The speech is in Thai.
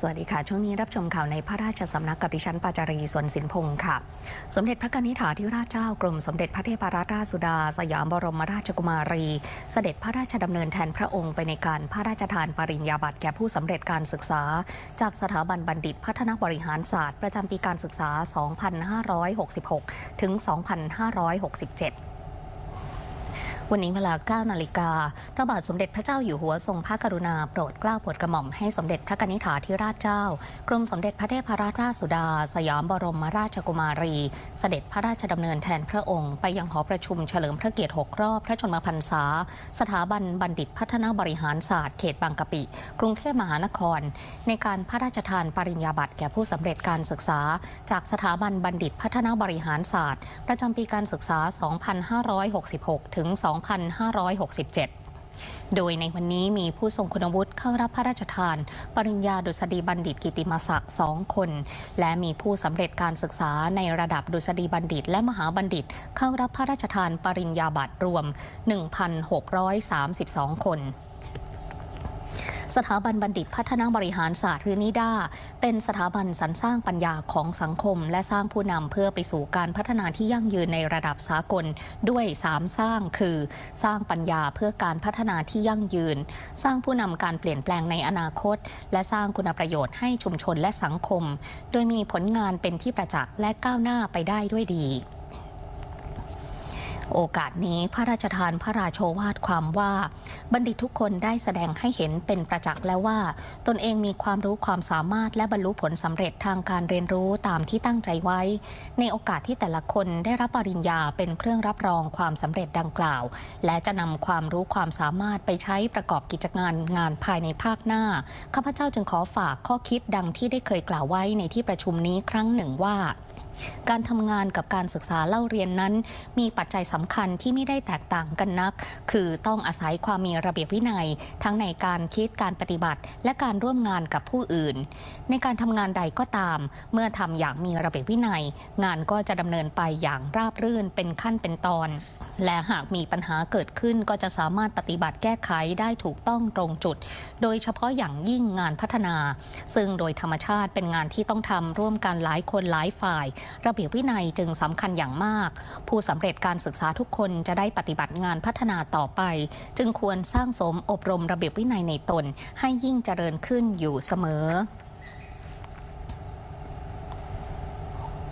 สวัสดีค่ะ ช่วงนี้รับชมข่าวในพระราชสำนักกับดิฉันปาจารีสวนสินพงศ์ค่ะ สมเด็จพระกนิษฐาธิราชเจ้ากรมสมเด็จพระเทพรัตนราชสุดา สยามบรมราชกุมารี เสด็จพระราชดำเนินแทนพระองค์ไปในการพระราชทานปริญญาบัตรแก่ผู้สำเร็จการศึกษา จากสถาบันบัณฑิตพัฒนบริหารศาสตร์ ประจำปีการศึกษา 2566 ถึง 2567 วันนี้เวลา 9 นาฬิกาพระบาทสมเด็จพระเจ้าอยู่หัวทรงพระกรุณาโปรดเกล้าโปรดกระหม่อมให้สมเด็จพระกนิษฐาธิราชเจ้า กรมสมเด็จพระเทพรัตนราชสุดา สยามบรมราชกุมารี เสด็จพระราชดำเนินแทนพระองค์ ไปยังหอประชุมเฉลิมพระเกียรติ 6 รอบพระชนมพรรษา สถาบันบัณฑิตพัฒนาบริหารศาสตร์เขตบางกะปิ กรุงเทพมหานคร ในการพระราชทานปริญญาบัตรแก่ผู้สำเร็จการศึกษา จากสถาบันบัณฑิตพัฒนาบริหารศาสตร์ ประจำปีการศึกษา 2566 ถึง2567โดยในวันนี้มีผู้ทรงคุณวุฒิเข้ารับพระราชทาน ปริญญาดุษฎีบัณฑิตกิติมศักดิ์สองคน และมีผู้สำเร็จการศึกษาในระดับดุษฎีบัณฑิต และมหาบัณฑิต เข้ารับพระราชทานปริญญาบัตรรวม 1,632 คน สถาบันบัณฑิตพัฒนาบริหารศาสตร์หรือนิด้าเป็นสถาบันสรรสร้างปัญญาของสังคม และสร้างผู้นำเพื่อไปสู่การพัฒนาที่ยั่งยืนในระดับสากลด้วย3สร้างคือ สร้างปัญญาเพื่อการพัฒนาที่ยั่งยืน สร้างผู้นำการเปลี่ยนแปลงในอนาคต และสร้างคุณประโยชน์ให้ชุมชนและสังคม โดยมีผลงานเป็นที่ประจักษ์และก้าวหน้าไปได้ด้วยดี โอกาสนี้พระราชทานพระราโชวาทความว่า บัณฑิตทุกคนได้แสดงให้เห็นเป็นประจักษ์แล้วว่า ตนเองมีความรู้ความสามารถและบรรลุผลสำเร็จทางการเรียนรู้ตามที่ตั้งใจไว้ ในโอกาสที่แต่ละคนได้รับปริญญาเป็นเครื่องรับรองความสำเร็จดังกล่าว และจะนำความรู้ความสามารถไปใช้ประกอบกิจงานงานภายในภาคหน้าข้าพเจ้าจึงขอฝากข้อคิดดังที่ได้เคยกล่าวไว้ในที่ประชุมนี้ครั้งหนึ่งว่า การทำงานกับการศึกษาเล่าเรียนนั้น มีปัจจัยสำคัญที่ไม่ได้แตกต่างกันนัก คือต้องอาศัยความมีระเบียบวินัย ทั้งในการคิดการปฏิบัติ และการร่วมงานกับผู้อื่น ในการทำงานใดก็ตาม เมื่อทำอย่างมีระเบียบวินัย งานก็จะดำเนินไปอย่างราบรื่นเป็นขั้นเป็นตอน และหากมีปัญหาเกิดขึ้นก็จะสามารถปฏิบัติแก้ไขได้ถูกต้องตรงจุด โดยเฉพาะอย่างยิ่งงานพัฒนา ซึ่งโดยธรรมชาติเป็นงานที่ต้องทำร่วมกันหลายคนหลายฝ่ายระเบียบวินัยจึงสำคัญอย่างมาก ผู้สำเร็จการศึกษาทุกคนจะได้ปฏิบัติงานพัฒนาต่อไป จึงควรสร้างสมอบรมระเบียบวินัยในตน ให้ยิ่งเจริญขึ้นอยู่เสมอ